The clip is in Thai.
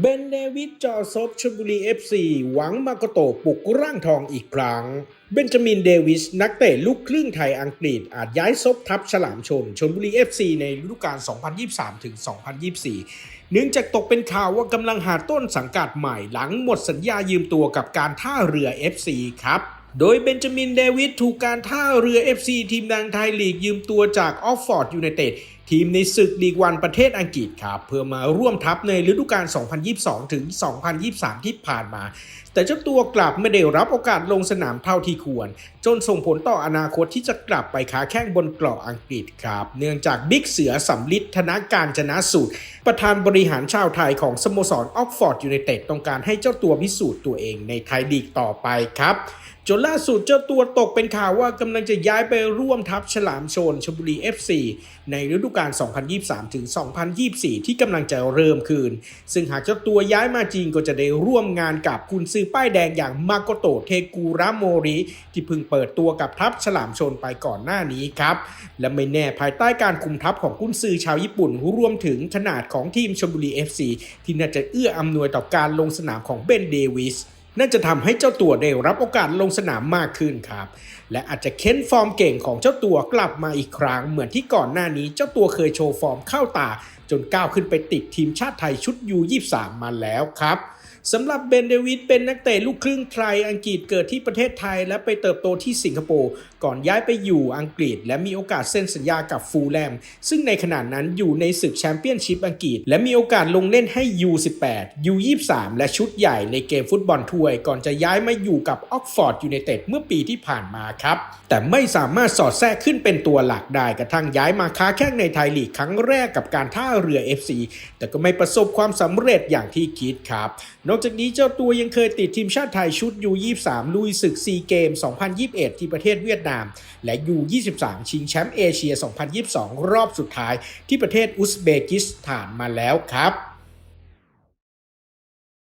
เบนเดวิดจอซบชลบุรี FC หวังมากโตปลุกร่างทองอีกครั้ง เบนจามินเดวิส นักเตะลูกครึ่งไทยอังกฤษ อาจย้ายซบทัพฉลามชนชลบุรี FC ในฤดูกาล 2023 ถึง 2024 เนื่องจากตกเป็นข่าวว่ากำลังหาต้นสังกัดใหม่หลังหมดสัญญายืมตัวกับการท่าเรือ FC ครับโดยเบนจามินเดวิดถูกการท่าเรือ FC ทีมดังไทยลีกยืมตัวจากออฟฟอร์ดยูไนเต็ดทีมในศึกลีกวันประเทศอังกฤษครับเพื่อมาร่วมทัพในฤดูกาล 2022 ถึง 2023 ที่ผ่านมา แต่เจ้าตัวกลับไม่ได้รับโอกาสลงสนามเท่าที่ควร จนส่งผลต่ออนาคตที่จะกลับไปค้าแข้งบนเกาะอังกฤษครับ เนื่องจากบิ๊กเสือสำลิดธนาการจนะสูตรประธานบริหารชาวไทยของสโมสรออกฟอร์ดยูไนเต็ดต้องการให้เจ้าตัวพิสูจน์ตัวเองในไทยลีกต่อไปครับจนล่าสุดเจ้าตัวตกเป็นข่าวว่ากำลังจะย้ายไปร่วมทัพฉลามชนชบุรี FC ในฤดูกาล 2023 ถึง 2024 ที่กำลังจะเริ่มคืน ซึ่งหากเจ้าตัวย้ายมาจริงก็จะได้ร่วมงานกับกุนซือป้ายแดงอย่างมาโกโตะเทกูระโมริที่เพิ่งเปิดตัวกับทัพฉลามชนไปก่อนหน้านี้ครับ และไม่แน่ภายใต้การคุมทัพของกุนซือชาวญี่ปุ่นรวมถึงขนาดของทีมชลบุรี FC ที่น่าจะเอื้ออำนวยต่อการลงสนามของเบนเดวิส น่าจะทำให้เจ้าตัวได้รับโอกาสลงสนามมากขึ้นครับ และอาจจะเค้นฟอร์มเก่งของเจ้าตัวกลับมาอีกครั้ง เหมือนที่ก่อนหน้านี้เจ้าตัวเคยโชว์ฟอร์มเข้าตาจนก้าวขึ้นไปติดทีมชาติไทยชุดยู23มาแล้วครับสำหรับเบนเดวิดเป็นนักเตะลูกครึ่งไทยอังกฤษเกิดที่ประเทศไทย และไปเติบโตที่สิงคโปร์ก่อนย้ายไปอยู่อังกฤษ และมีโอกาสเซ็นสัญญากับฟูลแลม ซึ่งในขณะนั้นอยู่ในศึกแชมเปี้ยนชิพอังกฤษ และมีโอกาสลงเล่นให้ U18 U23 และชุดใหญ่ในเกมฟุตบอลถ้วย ก่อนจะย้ายมาอยู่กับออกฟอร์ดยูไนเต็ดเมื่อปีที่ผ่านมาครับ แต่ไม่สามารถสอดแทรกขึ้นเป็นตัวหลักได้กระทั่งย้ายมาค้าแข้งในไทยลีกครั้งแรกกับการท่าเรือ FC แต่ก็ไม่ประสบความสำเร็จอย่างที่คิดครับ นอกจากนี้เจ้าตัวยังเคยติดทีมชาติไทยชุด U23 ลุยศึกซีเกม 2021 ที่ประเทศเวียดนาม และ U23 ชิงแชมป์เอเชีย 2022 รอบสุดท้ายที่ประเทศอุซเบกิสถานมาแล้วครับ